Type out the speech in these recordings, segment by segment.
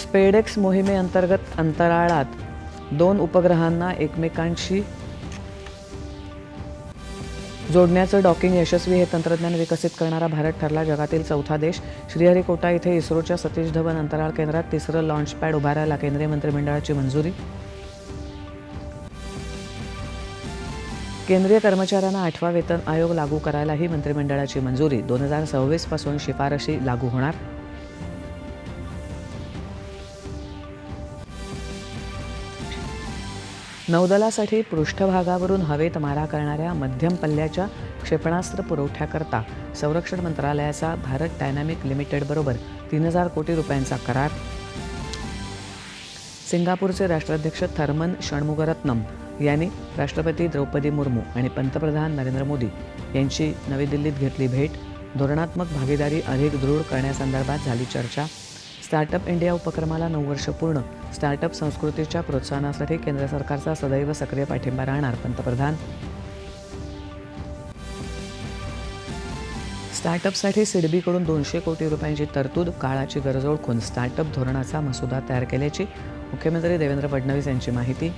स्पेडेक्स मोहिमेअंतर्गत अंतराळात दोन उपग्रहांना एकमेकांशी जोडण्याचं डॉकिंग यशस्वी हे तंत्रज्ञान विकसित करणारा भारत ठरला. जगातील चौथा देश श्रीहरिकोटा इथे इस्रोच्या सतीश धवन अंतराळ केंद्रात तिसरं लॉन्च पॅड उभारायला केंद्रीय मंत्रिमंडळाची मंजुरी. केंद्रीय कर्मचाऱ्यांना आठवा वेतन आयोग लागू करायलाही मंत्रिमंडळाची मंजुरी. दोन हजार सव्वीसपासून शिफारशी लागू होणार. नौदलासाठी पृष्ठभागावरून हवेत मारा करणाऱ्या मध्यम पल्ल्याच्या क्षेपणास्त्र पुरवठ्याकरता संरक्षण मंत्रालयाचा भारत डायनॅमिक लिमिटेडबरोबर तीन हजार कोटी रुपयांचा करार. सिंगापूरचे राष्ट्राध्यक्ष थर्मन षण्मुगरत्नम यांनी राष्ट्रपती द्रौपदी मुर्मू आणि पंतप्रधान नरेंद्र मोदी यांची नवी दिल्लीत घेतली भेट. धोरणात्मक भागीदारी अधिक दृढ करण्यासंदर्भात झाली चर्चा. स्टार्टअप इंडिया उपक्रमाला नऊ वर्ष पूर्ण. स्टार्टअप संस्कृतीच्या प्रोत्साहनासाठी केंद्र सरकारचा सदैव सक्रिय पाठिंबा राहणार पंतप्रधान. स्टार्टअपसाठी सिडबीकडून दोनशे कोटी रुपयांची तरतूद काळाची गरज ओळखून स्टार्टअप धोरणाचा मसुदा तयार केल्याची मुख्यमंत्री देवेंद्र फडणवीस यांची माहिती.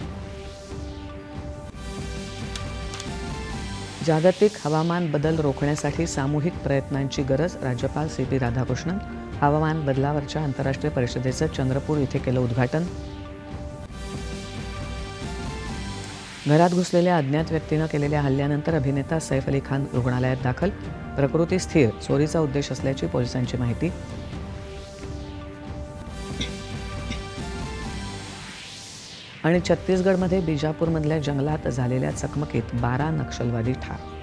जागतिक हवामान बदल रोखण्यासाठी सामूहिक प्रयत्नांची गरज राज्यपाल सी पी राधाकृष्णन हवामान बदलावरच्या आंतरराष्ट्रीय परिषदेचं चंद्रपूर इथे केलं उद्घाटन. घरात घुसलेल्या अज्ञात व्यक्तीनं केलेल्या हल्ल्यानंतर अभिनेता सैफ अली खान रुग्णालयात दाखल. प्रकृती स्थिर चोरीचा उद्देश असल्याची पोलिसांची माहिती. आणि छत्तीसगडमध्ये बिजापूरमधल्या जंगलात झालेल्या चकमकीत बारा नक्षलवादी ठार